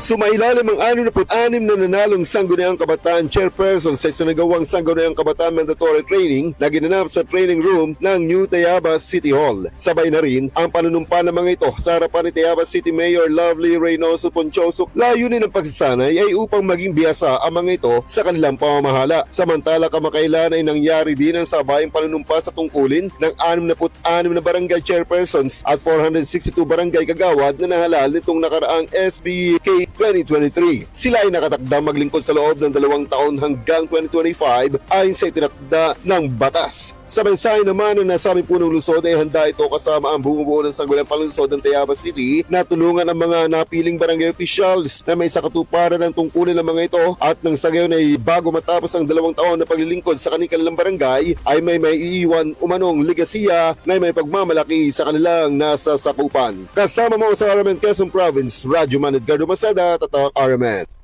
Sumailalim ang 66 na nanalong Sangguniang Kabataan Chairperson sa isinagawang Sangguniang Kabataan Mandatory Training na ginanap sa training room ng New Tayabas City Hall. Sabay na rin ang panunumpa ng mga ito sa harapan ni Tayabas City Mayor Lovely Reynoso Ponchoso. Layunin ng pagsasanay ay upang maging biyasa ang mga ito sa kanilang pamamahala. Samantala kamakailan ay nangyari din ang sabayang panunumpa sa tungkulin ng 66 na barangay chairpersons at 462 barangay kagawad na nahalal nitong nakaraang SBK 2023. Sila ay nakatakda maglingkod sa loob ng dalawang taon hanggang 2025 ayon sa itinakda ng batas. Sa mensahe naman ng nasabi po ng Luzon ay handa ito kasama ang bumubuo ng Sangguniang Palunsod ng Tayabas City na tulungan ang mga napiling barangay officials na may sakatuparan ng tungkulin ng mga ito at nang sa gayon ay bago matapos ang dalawang taon na paglilingkod sa kanilang barangay ay may may iiwan umanong legasiya na may pagmamalaki sa kanilang nasa sakupan. Kasama mo sa Aramen Quezon Province, Radyo Man Edgardo Masada, Tatak Aramen.